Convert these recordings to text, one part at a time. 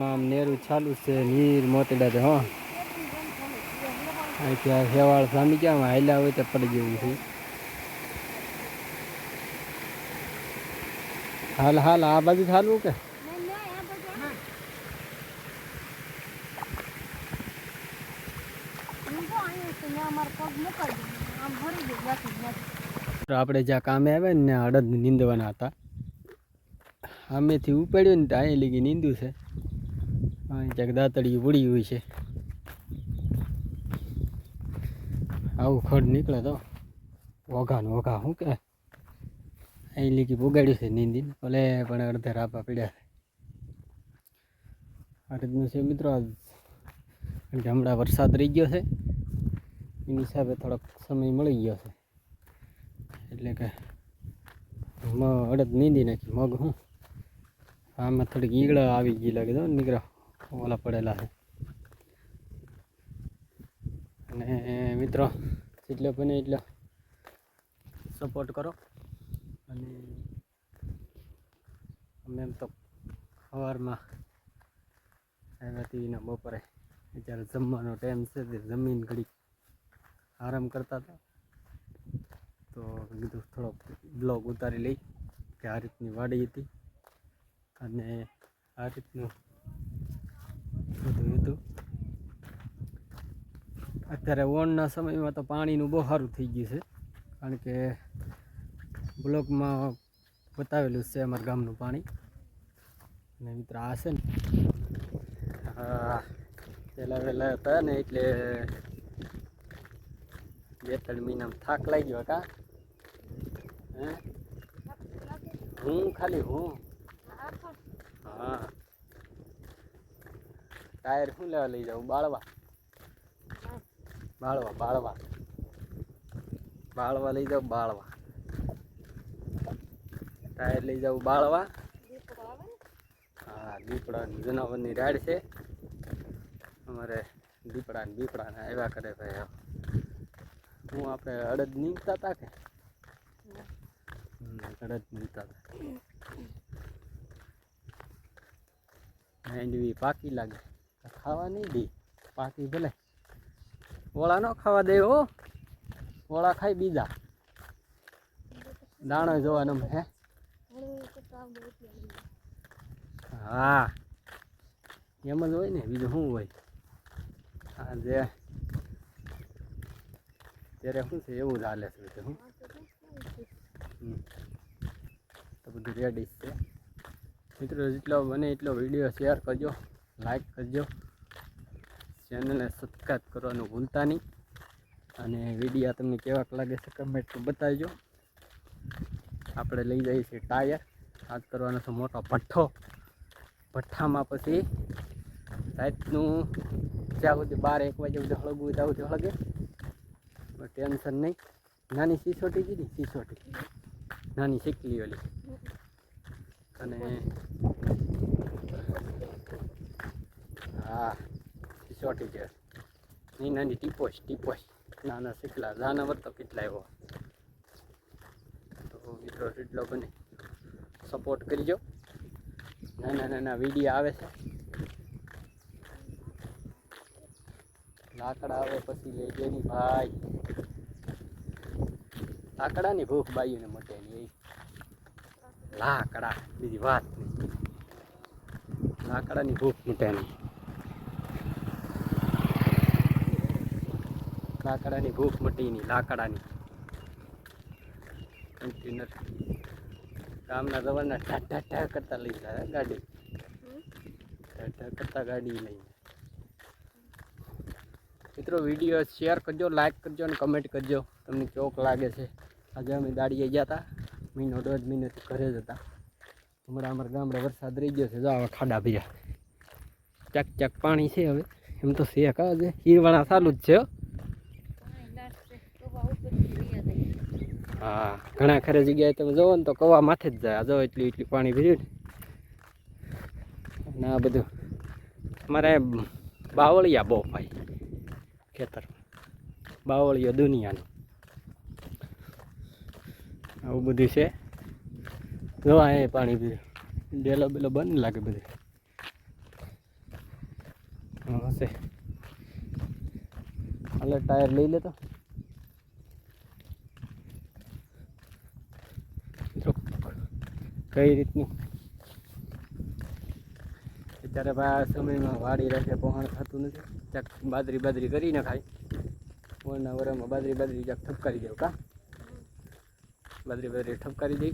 આમ નેરું ચાલુ છે, નીર મોતડા છે, હો. અહીંથી આ હેવાળ સામી ક્યાં હાલ્યા હોય તો પડી જેવું છે. હાલ હાલ, આ બાજુ ચાલવું કે? આપણે જ્યાં કામે આવ્યા ને ત્યાં અડદ નીંદવાના હતા. આમેથી ઉપાડ્યું ને તો અહીં લીગી નીંદું છે. દાતડી ઉડી હોય છે. આવું ખડ નીકળે તો ઓઘા ને ઓઘા, શું કે? અહીં લીકી પુગાડ્યું છે નીંદી ભલે પણ અડધે રાપા પીડ્યા છે. આ રીતનું છે મિત્રો હમણાં વરસાદ રહી ગયો છે. એની હિસાબે થોડોક સમય મળી ગયો છે. એટલે કે મ અડદ નીંદી નાખી, મગ હું આમાં થોડીક ઈગળા આવી ગઈ લાગે તો નીકળા ઓલા પડેલા છે. અને મિત્રો, જેટલો બને એટલો સપોર્ટ કરો. અને અમે એમ તો સવારમાં આવ્યા ને બપોરે. જ્યારે જમવાનો ટાઈમ છે, તે જમીન ઘડી આરામ કરતા હતા. તો કીધું થોડોક બ્લોગ ઉતારી લઈ કે આ રીતની વાડી હતી. અને આ રીતનું બધું હતું અત્યારે ઓણના સમયમાં તો પાણીનું બહુ સારું થઈ ગયું છે. કારણ કે બ્લોકમાં બતાવેલું છે અમારા ગામનું પાણી. અને મિત્ર આ છે ને હા પહેલાં વહેલા હતા ને એટલે બે ત્રણ મહિનામાં થાક લાગ્યો કા હે? હું ખાલી હા. ટાયર શું લેવા લઈ જાઉં? બાળવા. બાળવા બાળવા. બાળવા લઈ જાઉં, બાળવા. ટાયર લઈ જાઉં, બાળવા. હા દીપડા જનાવરની રાડ છે. અમારે દીપડા ને બીપડા ને આવ્યા કરે ભાઈ હું આપણે અડદ નીકળતા હતા કે? અડદ નીકળતા હતા હેન્ડવી પાકી લાગે. ખાવા નહીં દે પાકી ભલે. ઓળા ન ખાવા દે હો. ઓળા ખાઈ બીજા. દાણો જોવાનો હે? હા. એમ જ હોય ને, બીજું શું હોય? હા, જે. ત્યારે શું છે, એવું જ હાલે છે બધું, હું? તો બધું રેડી છે. મિત્રો, જેટલો બને એટલો વીડિયો શેર કરજો લાઈક કરજો. ચેનલને સબસ્ક્રાઈબ કરવાનું ભૂલતા નહીં. અને વિડીયા તમને કેવાક લાગે છે કમેન્ટ બતાવજો. આપણે લઈ જઈએ છીએ ટાયર. આજ કરવાનો છે મોટો ભઠ્ઠો. ભઠ્ઠામાં પછી રાતનું જ્યાં સુધી બાર એક વાગે સુધી હળગવું ત્યાં સુધી હળગે. ટેન્શન નહીં. નાની સિસોટી કીધી? સિસોટી. નાની શીકલી ઓલી અને હા. સિસોટી છે. ની નાની ટીપોશ ટીપોશ નાના શીખલા જાનવર તો કેટલા એવો તો મિત્રો એટલો બને. સપોર્ટ કરજો. નાના નાના વીડિયો આવે છે. લાકડા આવે પછી લઈ જેની ભાઈ. લાકડાની ભૂખ બાઈઓને મટેલી એ લાકડા, બીજી વાત નહીં. લાકડાની ભૂખ મટે નહીં લાકડાની, ભૂખ મટી નહીં લાકડાની ગામના જવાના ઠા ઠા કરતા લઈ જાય ગાડી. ઠા કરતા ગાડી લઈ મિત્રો, વીડિયો શેર કરજો લાઈક કરજો અને કમેન્ટ કરજો. તમને ચોક લાગે છે. આજે અમે દાડીએ ગયા હતા મહિનો દોઢ મહિનાથી ઘરે જ હતા. હમણાં અમારા ગામડે વરસાદ રહી ગયો છે. જો આવા ખાડા ભર્યા. ચક ચક પાણી છે હવે. એમ તો છે, કા હીરવાણા ચાલુ જ છે હો. ઘણા ખરે જગ્યાએ તમે જોવો ને તો કવા માથે જ જાય. જો એટલી એટલી પાણી ભર્યું ને. આ બધું. અમારે બાવળિયા બહુ ભાઈ ખેતર બાવળિયો દુનિયાનું. આવું બધું છે. જોવા એ પાણી પીધું ડેલો બેલો બંધ લાગે બધું. હશે. હાલે, ટાયર લઈ લેતો. કઈ રીતનું? અત્યારે ભાઈ આ સમયમાં વાડી રાખે પહોણ થતું નથી. ક્યાંક બાદરી બાદરી કરી નાખાય. ઓળના વરમાં બાદરી બાદરી ક્યાંક ઠપકારી દેવું કા? બાદરી બાદરી ઠપકારી દઈ.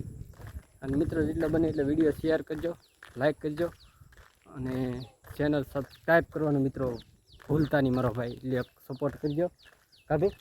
અને મિત્રો જેટલા બને એટલે વીડિયો શેર કરજો લાઈક કરજો. અને ચેનલ સબસ્ક્રાઈબ કરવાનું મિત્રો ભૂલતા નહીં મારો ભાઈ. એટલે સપોર્ટ કરજો. કાભી.